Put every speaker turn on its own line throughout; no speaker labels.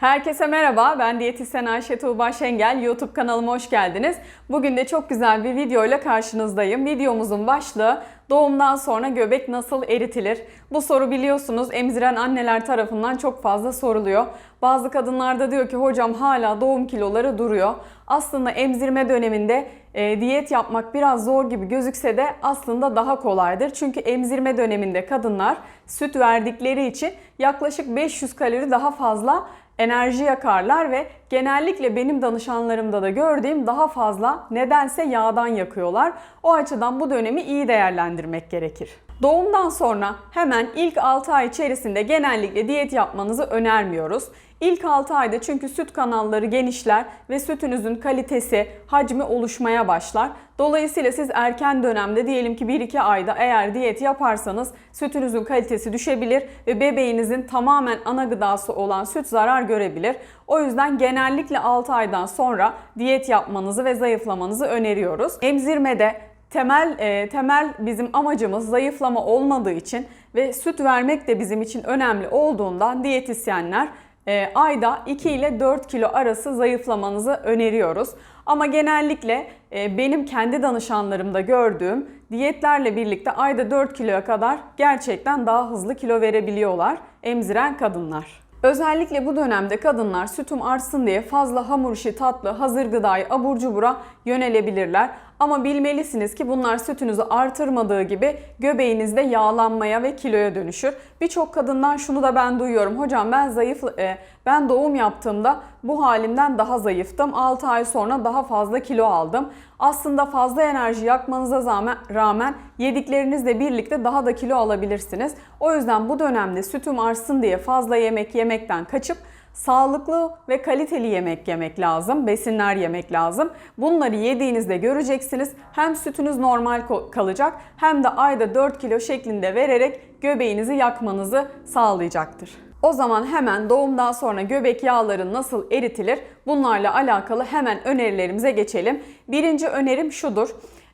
Herkese merhaba, ben diyetisyen Ayşe Tuğba Şengel. YouTube kanalıma hoş geldiniz. Bugün de çok güzel bir video ile karşınızdayım. Videomuzun başlığı doğumdan sonra göbek nasıl eritilir? Bu soru biliyorsunuz emziren anneler tarafından çok fazla soruluyor. Bazı kadınlar da diyor ki hocam hala doğum kiloları duruyor. Aslında emzirme döneminde e, diyet yapmak biraz zor gibi gözükse de aslında daha kolaydır. Çünkü emzirme döneminde kadınlar süt verdikleri için yaklaşık 500 kalori daha fazla enerji yakarlar ve genellikle benim danışanlarımda da gördüğüm daha fazla nedense yağdan yakıyorlar. O açıdan bu dönemi iyi değerlendirmek gerekir. Doğumdan sonra hemen ilk 6 ay içerisinde genellikle diyet yapmanızı önermiyoruz. İlk 6 ayda çünkü süt kanalları genişler ve sütünüzün kalitesi, hacmi oluşmaya başlar. Dolayısıyla siz erken dönemde diyelim ki 1-2 ayda eğer diyet yaparsanız sütünüzün kalitesi düşebilir ve bebeğinizin tamamen ana gıdası olan süt zarar görebilir. O yüzden genellikle 6 aydan sonra diyet yapmanızı ve zayıflamanızı öneriyoruz. Emzirmede temel e, temel bizim amacımız zayıflama olmadığı için ve süt vermek de bizim için önemli olduğundan diyetisyenler e, ayda 2 ile 4 kilo arası zayıflamanızı öneriyoruz. Ama genellikle e, benim kendi danışanlarımda gördüğüm diyetlerle birlikte ayda 4 kiloya kadar gerçekten daha hızlı kilo verebiliyorlar emziren kadınlar. Özellikle bu dönemde kadınlar sütüm artsın diye fazla hamur işi, tatlı, hazır gıdayı abur cubura yönelebilirler. Ama bilmelisiniz ki bunlar sütünüzü artırmadığı gibi göbeğinizde yağlanmaya ve kiloya dönüşür. Birçok kadından şunu da ben duyuyorum. Hocam ben zayıf e, ben doğum yaptığımda bu halimden daha zayıftım. 6 ay sonra daha fazla kilo aldım. Aslında fazla enerji yakmanıza rağmen yediklerinizle birlikte daha da kilo alabilirsiniz. O yüzden bu dönemde sütüm artsın diye fazla yemek yemekten kaçıp sağlıklı ve kaliteli yemek yemek lazım, besinler yemek lazım. Bunları yediğinizde göreceksiniz. Hem sütünüz normal kalacak hem de ayda 4 kilo şeklinde vererek göbeğinizi yakmanızı sağlayacaktır. O zaman hemen doğumdan sonra göbek yağları nasıl eritilir? Bunlarla alakalı hemen önerilerimize geçelim. Birinci önerim şudur.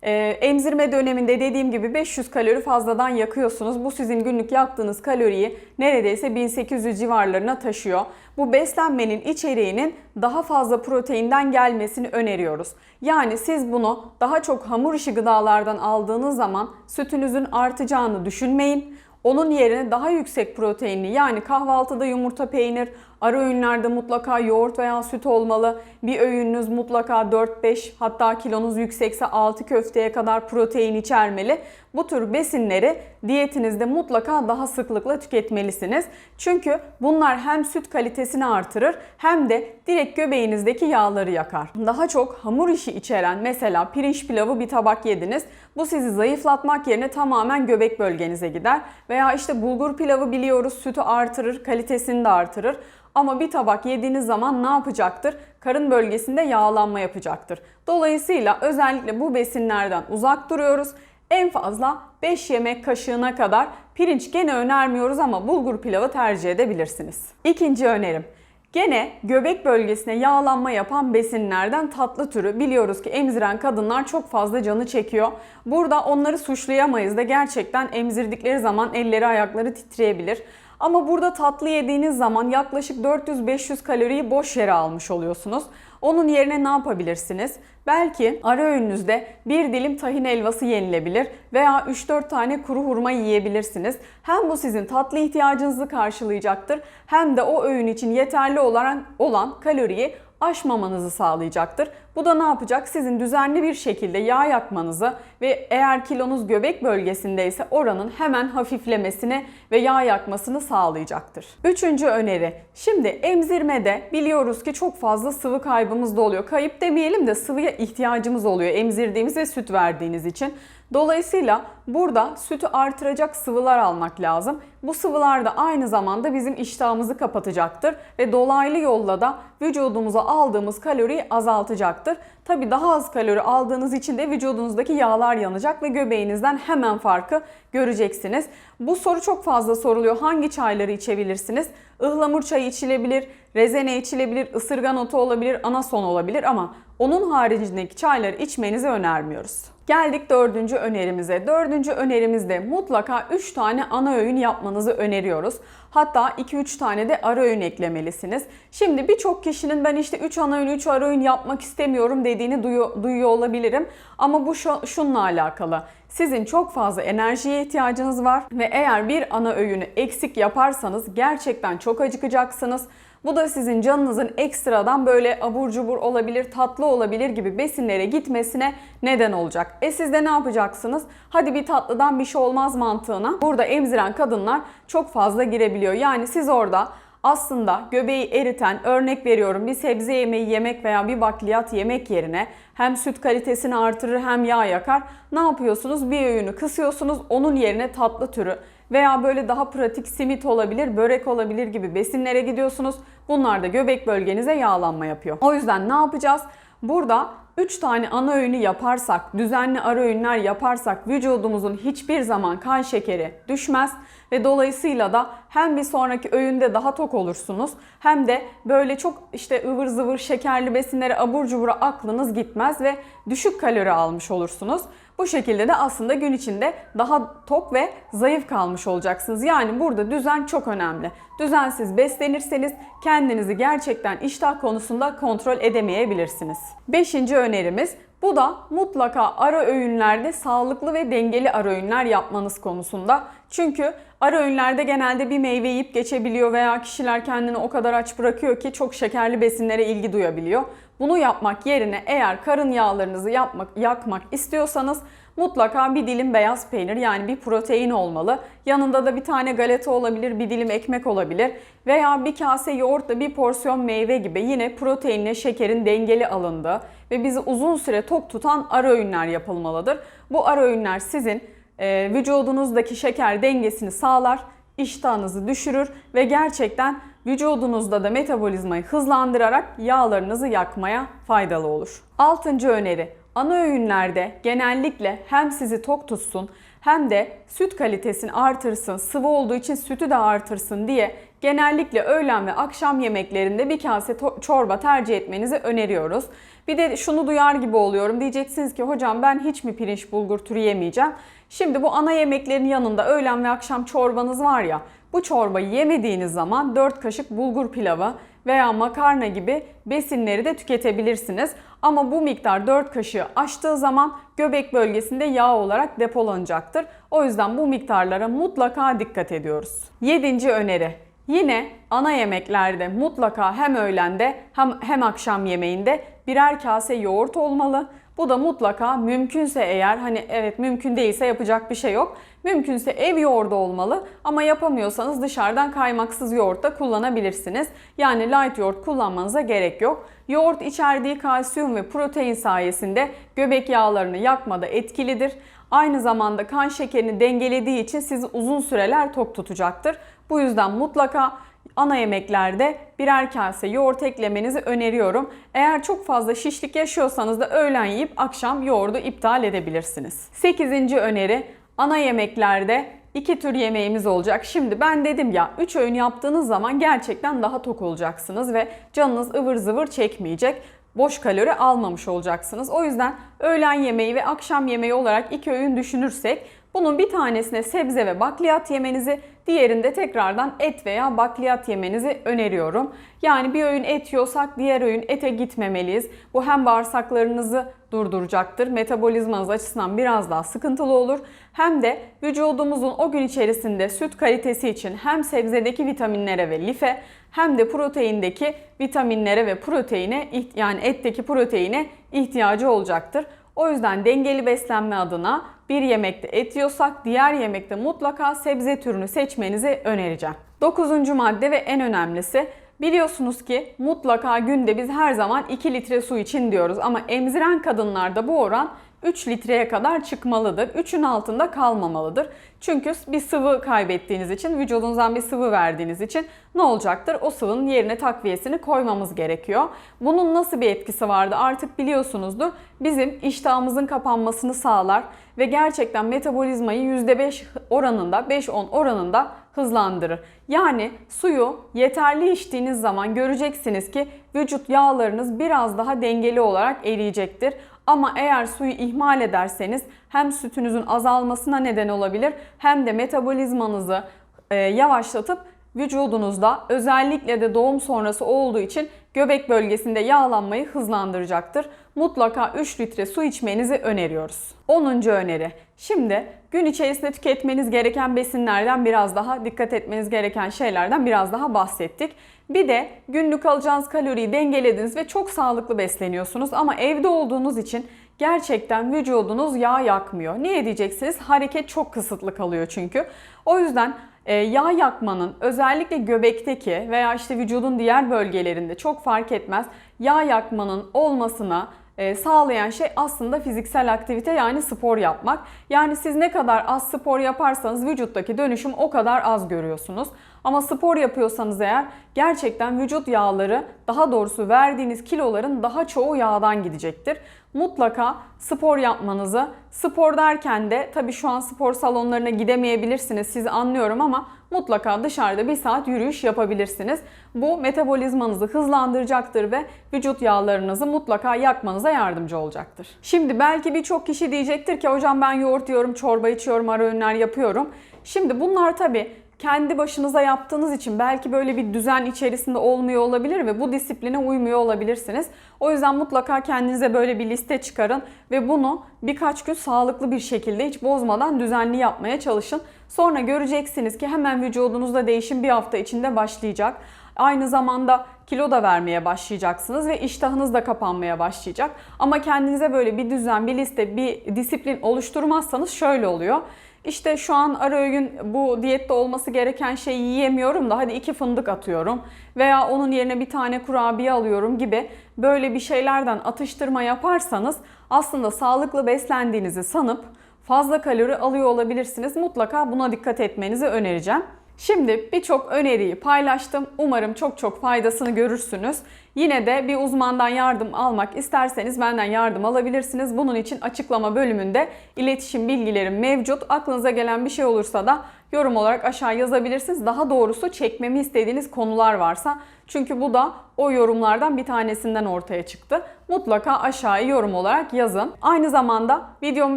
Ee, emzirme döneminde dediğim gibi 500 kalori fazladan yakıyorsunuz. Bu sizin günlük yaktığınız kaloriyi neredeyse 1800 civarlarına taşıyor. Bu beslenmenin içeriğinin daha fazla proteinden gelmesini öneriyoruz. Yani siz bunu daha çok hamur işi gıdalardan aldığınız zaman sütünüzün artacağını düşünmeyin. Onun yerine daha yüksek proteinli yani kahvaltıda yumurta, peynir, ara öğünlerde mutlaka yoğurt veya süt olmalı. Bir öğününüz mutlaka 4-5 hatta kilonuz yüksekse 6 köfteye kadar protein içermeli. Bu tür besinleri diyetinizde mutlaka daha sıklıkla tüketmelisiniz. Çünkü bunlar hem süt kalitesini artırır hem de direkt göbeğinizdeki yağları yakar. Daha çok hamur işi içeren mesela pirinç pilavı bir tabak yediniz. Bu sizi zayıflatmak yerine tamamen göbek bölgenize gider. Veya işte bulgur pilavı biliyoruz sütü artırır, kalitesini de artırır. Ama bir tabak yediğiniz zaman ne yapacaktır? Karın bölgesinde yağlanma yapacaktır. Dolayısıyla özellikle bu besinlerden uzak duruyoruz. En fazla 5 yemek kaşığına kadar pirinç gene önermiyoruz ama bulgur pilavı tercih edebilirsiniz. İkinci önerim. Gene göbek bölgesine yağlanma yapan besinlerden tatlı türü biliyoruz ki emziren kadınlar çok fazla canı çekiyor. Burada onları suçlayamayız da gerçekten emzirdikleri zaman elleri ayakları titreyebilir. Ama burada tatlı yediğiniz zaman yaklaşık 400-500 kaloriyi boş yere almış oluyorsunuz. Onun yerine ne yapabilirsiniz? Belki ara öğününüzde bir dilim tahin helvası yenilebilir veya 3-4 tane kuru hurma yiyebilirsiniz. Hem bu sizin tatlı ihtiyacınızı karşılayacaktır hem de o öğün için yeterli olan, olan kaloriyi aşmamanızı sağlayacaktır. Bu da ne yapacak? Sizin düzenli bir şekilde yağ yakmanızı ve eğer kilonuz göbek bölgesindeyse oranın hemen hafiflemesini ve yağ yakmasını sağlayacaktır. Üçüncü öneri. Şimdi emzirmede biliyoruz ki çok fazla sıvı kaybımız da oluyor. Kayıp demeyelim de sıvıya ihtiyacımız oluyor emzirdiğimiz ve süt verdiğiniz için. Dolayısıyla burada sütü artıracak sıvılar almak lazım. Bu sıvılar da aynı zamanda bizim iştahımızı kapatacaktır ve dolaylı yolla da vücudumuza aldığımız kaloriyi azaltacaktır. Tabi daha az kalori aldığınız için de vücudunuzdaki yağlar yanacak ve göbeğinizden hemen farkı göreceksiniz. Bu soru çok fazla soruluyor. Hangi çayları içebilirsiniz? Ihlamur çayı içilebilir, rezene içilebilir, ısırgan otu olabilir, anason olabilir ama onun haricindeki çayları içmenizi önermiyoruz. Geldik dördüncü önerimize. Dördüncü Dördüncü önerimizde mutlaka 3 tane ana öğün yapmanızı öneriyoruz. Hatta 2-3 tane de ara öğün eklemelisiniz. Şimdi birçok kişinin ben işte 3 ana öğün 3 ara öğün yapmak istemiyorum dediğini duyuyor, duyuyor olabilirim. Ama bu şu, şununla alakalı. Sizin çok fazla enerjiye ihtiyacınız var ve eğer bir ana öğünü eksik yaparsanız gerçekten çok acıkacaksınız. Bu da sizin canınızın ekstradan böyle abur cubur olabilir, tatlı olabilir gibi besinlere gitmesine neden olacak. E siz de ne yapacaksınız? Hadi bir tatlıdan bir şey olmaz mantığına. Burada emziren kadınlar çok fazla girebiliyor. Yani siz orada aslında göbeği eriten örnek veriyorum bir sebze yemeği yemek veya bir bakliyat yemek yerine hem süt kalitesini artırır hem yağ yakar. Ne yapıyorsunuz? Bir öğünü kısıyorsunuz. Onun yerine tatlı türü veya böyle daha pratik simit olabilir, börek olabilir gibi besinlere gidiyorsunuz. Bunlar da göbek bölgenize yağlanma yapıyor. O yüzden ne yapacağız? Burada 3 tane ana öğünü yaparsak, düzenli ara öğünler yaparsak vücudumuzun hiçbir zaman kan şekeri düşmez ve dolayısıyla da hem bir sonraki öğünde daha tok olursunuz hem de böyle çok işte ıvır zıvır şekerli besinlere abur cubura aklınız gitmez ve düşük kalori almış olursunuz. Bu şekilde de aslında gün içinde daha tok ve zayıf kalmış olacaksınız. Yani burada düzen çok önemli. Düzensiz beslenirseniz kendinizi gerçekten iştah konusunda kontrol edemeyebilirsiniz. Beşinci önerimiz bu da mutlaka ara öğünlerde sağlıklı ve dengeli ara öğünler yapmanız konusunda. Çünkü ara öğünlerde genelde bir meyve yiyip geçebiliyor veya kişiler kendini o kadar aç bırakıyor ki çok şekerli besinlere ilgi duyabiliyor. Bunu yapmak yerine eğer karın yağlarınızı yapmak, yakmak istiyorsanız mutlaka bir dilim beyaz peynir yani bir protein olmalı. Yanında da bir tane galeta olabilir, bir dilim ekmek olabilir veya bir kase yoğurtla bir porsiyon meyve gibi yine proteinle şekerin dengeli alındığı ve bizi uzun süre tok tutan ara öğünler yapılmalıdır. Bu ara öğünler sizin e, vücudunuzdaki şeker dengesini sağlar, iştahınızı düşürür ve gerçekten vücudunuzda da metabolizmayı hızlandırarak yağlarınızı yakmaya faydalı olur. Altıncı öneri, ana öğünlerde genellikle hem sizi tok tutsun hem de süt kalitesini artırsın, sıvı olduğu için sütü de artırsın diye genellikle öğlen ve akşam yemeklerinde bir kase çorba tercih etmenizi öneriyoruz. Bir de şunu duyar gibi oluyorum. Diyeceksiniz ki hocam ben hiç mi pirinç bulgur türü yemeyeceğim? Şimdi bu ana yemeklerin yanında öğlen ve akşam çorbanız var ya. Bu çorbayı yemediğiniz zaman 4 kaşık bulgur pilavı veya makarna gibi besinleri de tüketebilirsiniz. Ama bu miktar 4 kaşığı aştığı zaman göbek bölgesinde yağ olarak depolanacaktır. O yüzden bu miktarlara mutlaka dikkat ediyoruz. 7. öneri Yine ana yemeklerde mutlaka hem öğlende hem, hem akşam yemeğinde birer kase yoğurt olmalı. Bu da mutlaka mümkünse eğer hani evet mümkün değilse yapacak bir şey yok. Mümkünse ev yoğurdu olmalı ama yapamıyorsanız dışarıdan kaymaksız yoğurt da kullanabilirsiniz. Yani light yoğurt kullanmanıza gerek yok. Yoğurt içerdiği kalsiyum ve protein sayesinde göbek yağlarını yakmada etkilidir. Aynı zamanda kan şekerini dengelediği için sizi uzun süreler tok tutacaktır. Bu yüzden mutlaka ana yemeklerde birer kase yoğurt eklemenizi öneriyorum. Eğer çok fazla şişlik yaşıyorsanız da öğlen yiyip akşam yoğurdu iptal edebilirsiniz. 8. öneri ana yemeklerde iki tür yemeğimiz olacak. Şimdi ben dedim ya 3 öğün yaptığınız zaman gerçekten daha tok olacaksınız ve canınız ıvır zıvır çekmeyecek boş kalori almamış olacaksınız. O yüzden öğlen yemeği ve akşam yemeği olarak iki öğün düşünürsek bunun bir tanesine sebze ve bakliyat yemenizi, diğerinde tekrardan et veya bakliyat yemenizi öneriyorum. Yani bir öğün et yiyorsak diğer öğün ete gitmemeliyiz. Bu hem bağırsaklarınızı durduracaktır, metabolizmanız açısından biraz daha sıkıntılı olur. Hem de vücudumuzun o gün içerisinde süt kalitesi için hem sebzedeki vitaminlere ve life hem de proteindeki vitaminlere ve proteine yani etteki proteine ihtiyacı olacaktır. O yüzden dengeli beslenme adına bir yemekte et yiyorsak diğer yemekte mutlaka sebze türünü seçmenizi önereceğim. Dokuzuncu madde ve en önemlisi Biliyorsunuz ki mutlaka günde biz her zaman 2 litre su için diyoruz ama emziren kadınlarda bu oran 3 litreye kadar çıkmalıdır. 3'ün altında kalmamalıdır. Çünkü bir sıvı kaybettiğiniz için, vücudunuzdan bir sıvı verdiğiniz için ne olacaktır? O sıvının yerine takviyesini koymamız gerekiyor. Bunun nasıl bir etkisi vardı artık biliyorsunuzdur. Bizim iştahımızın kapanmasını sağlar ve gerçekten metabolizmayı %5 oranında, 5-10 oranında hızlandırır. Yani suyu yeterli içtiğiniz zaman göreceksiniz ki vücut yağlarınız biraz daha dengeli olarak eriyecektir. Ama eğer suyu ihmal ederseniz hem sütünüzün azalmasına neden olabilir hem de metabolizmanızı e, yavaşlatıp vücudunuzda özellikle de doğum sonrası olduğu için göbek bölgesinde yağlanmayı hızlandıracaktır. Mutlaka 3 litre su içmenizi öneriyoruz. 10. öneri. Şimdi gün içerisinde tüketmeniz gereken besinlerden biraz daha dikkat etmeniz gereken şeylerden biraz daha bahsettik. Bir de günlük alacağınız kaloriyi dengelediniz ve çok sağlıklı besleniyorsunuz ama evde olduğunuz için gerçekten vücudunuz yağ yakmıyor. Niye diyeceksiniz? Hareket çok kısıtlı kalıyor çünkü. O yüzden yağ yakmanın özellikle göbekteki veya işte vücudun diğer bölgelerinde çok fark etmez yağ yakmanın olmasına e, sağlayan şey aslında fiziksel aktivite yani spor yapmak. Yani siz ne kadar az spor yaparsanız vücuttaki dönüşüm o kadar az görüyorsunuz. Ama spor yapıyorsanız eğer gerçekten vücut yağları daha doğrusu verdiğiniz kiloların daha çoğu yağdan gidecektir. Mutlaka spor yapmanızı, spor derken de tabii şu an spor salonlarına gidemeyebilirsiniz sizi anlıyorum ama mutlaka dışarıda bir saat yürüyüş yapabilirsiniz. Bu metabolizmanızı hızlandıracaktır ve vücut yağlarınızı mutlaka yakmanıza yardımcı olacaktır. Şimdi belki birçok kişi diyecektir ki hocam ben yoğurt yiyorum, çorba içiyorum, ara öğünler yapıyorum. Şimdi bunlar tabii kendi başınıza yaptığınız için belki böyle bir düzen içerisinde olmuyor olabilir ve bu disipline uymuyor olabilirsiniz. O yüzden mutlaka kendinize böyle bir liste çıkarın ve bunu birkaç gün sağlıklı bir şekilde hiç bozmadan düzenli yapmaya çalışın. Sonra göreceksiniz ki hemen vücudunuzda değişim bir hafta içinde başlayacak. Aynı zamanda kilo da vermeye başlayacaksınız ve iştahınız da kapanmaya başlayacak. Ama kendinize böyle bir düzen, bir liste, bir disiplin oluşturmazsanız şöyle oluyor. İşte şu an ara öğün bu diyette olması gereken şeyi yiyemiyorum da hadi iki fındık atıyorum veya onun yerine bir tane kurabiye alıyorum gibi böyle bir şeylerden atıştırma yaparsanız aslında sağlıklı beslendiğinizi sanıp fazla kalori alıyor olabilirsiniz. Mutlaka buna dikkat etmenizi önereceğim. Şimdi birçok öneriyi paylaştım. Umarım çok çok faydasını görürsünüz. Yine de bir uzmandan yardım almak isterseniz benden yardım alabilirsiniz. Bunun için açıklama bölümünde iletişim bilgilerim mevcut. Aklınıza gelen bir şey olursa da yorum olarak aşağı yazabilirsiniz. Daha doğrusu çekmemi istediğiniz konular varsa. Çünkü bu da o yorumlardan bir tanesinden ortaya çıktı. Mutlaka aşağıya yorum olarak yazın. Aynı zamanda videomu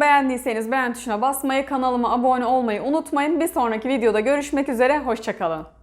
beğendiyseniz beğen tuşuna basmayı, kanalıma abone olmayı unutmayın. Bir sonraki videoda görüşmek üzere, hoşçakalın.